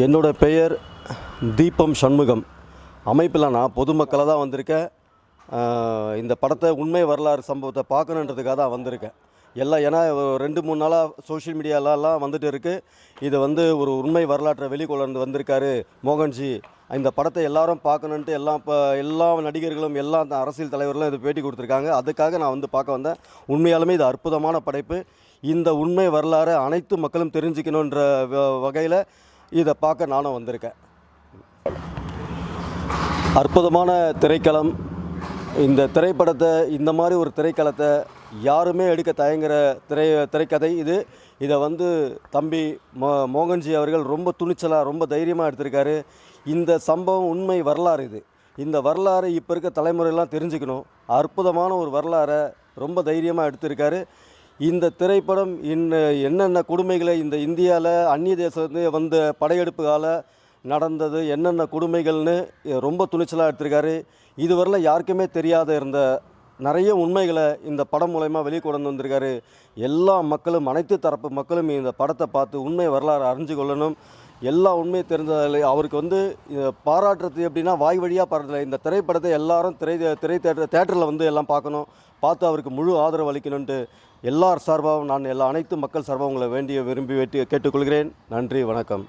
என்னோட பெயர் தீபம் சண்முகம். அமைப்பில் நான் பொதுமக்களாக தான் வந்திருக்கேன். இந்த படத்தை உண்மை வரலாறு சம்பவத்தை பார்க்கணுன்றதுக்காக தான் வந்திருக்கேன். எல்லாம் ஏன்னா ஒரு ரெண்டு மூணு நாளாக சோஷியல் மீடியாலலாம் வந்துட்டு இருக்குது இது வந்து ஒரு உண்மை வரலாற்றை வெளிக்கொண்டு வந்திருக்காரு மோகன்ஜி. இந்த படத்தை எல்லாரும் பார்க்கணுன்ட்டு எல்லாம் இப்போ எல்லா நடிகர்களும் எல்லா அரசியல் தலைவர்களும் இது பேட்டி கொடுத்துருக்காங்க. அதுக்காக நான் வந்து பார்க்க வந்தேன். உண்மையாலுமே இது அற்புதமான படைப்பு. இந்த உண்மை வரலாறு அனைத்து மக்களும் தெரிஞ்சுக்கணுன்ற வகையில் இதை பார்க்க நானும் வந்திருக்கேன். அற்புதமான திரைக்களம். இந்த திரைப்படத்தை இந்த மாதிரி ஒரு திரைக்களத்தை யாருமே எடுக்க தயங்குற திரை திரைக்கதை இது. இதை வந்து தம்பி மோ மோகன்ஜி அவர்கள் ரொம்ப துணிச்சலாக ரொம்ப தைரியமாக எடுத்திருக்காரு. இந்த சம்பவம் உண்மை வரலாறு இது. இந்த வரலாறு இப்போ இருக்க தலைமுறையெல்லாம் தெரிஞ்சுக்கணும். அற்புதமான ஒரு வரலாறை ரொம்ப தைரியமாக எடுத்திருக்காரு. இந்த திரைப்படம் இன்ன என்னென்ன கொடுமைகளை இந்த இந்தியாவில் அந்நிய தேசத்துலேருந்து வந்த படையெடுப்புகால நடந்தது என்னென்ன கொடுமைகள்னு ரொம்ப துணிச்சலாக எடுத்திருக்காரு. இதுவரையில் யாருக்குமே தெரியாத இருந்த நிறைய உண்மைகளை இந்த படம் மூலயமா வெளிக்கொண்டு வந்திருக்காரு. எல்லா மக்களும் அனைத்து தரப்பு மக்களும் இந்த படத்தை பார்த்து உண்மை வரலாறு அறிஞ்சு கொள்ளணும். எல்லா உண்மையும் தெரிஞ்சதில் அவருக்கு வந்து இதை பாராட்டுறது எப்படின்னா வாய் வழியாக பாராட்டல இந்த திரைப்படத்தை எல்லாரும் திரை திரை தேட்டர் தேட்டரில் வந்து எல்லாம் பார்க்கணும். பார்த்து அவருக்கு முழு ஆதரவு அளிக்கணும்ன்ட்டு எல்லார் சார்பாகவும் நான் எல்லா அனைத்து மக்கள் சார்பாக உங்களை வேண்டிய விரும்பி வெட்டி கேட்டுக்கொள்கிறேன். நன்றி வணக்கம்.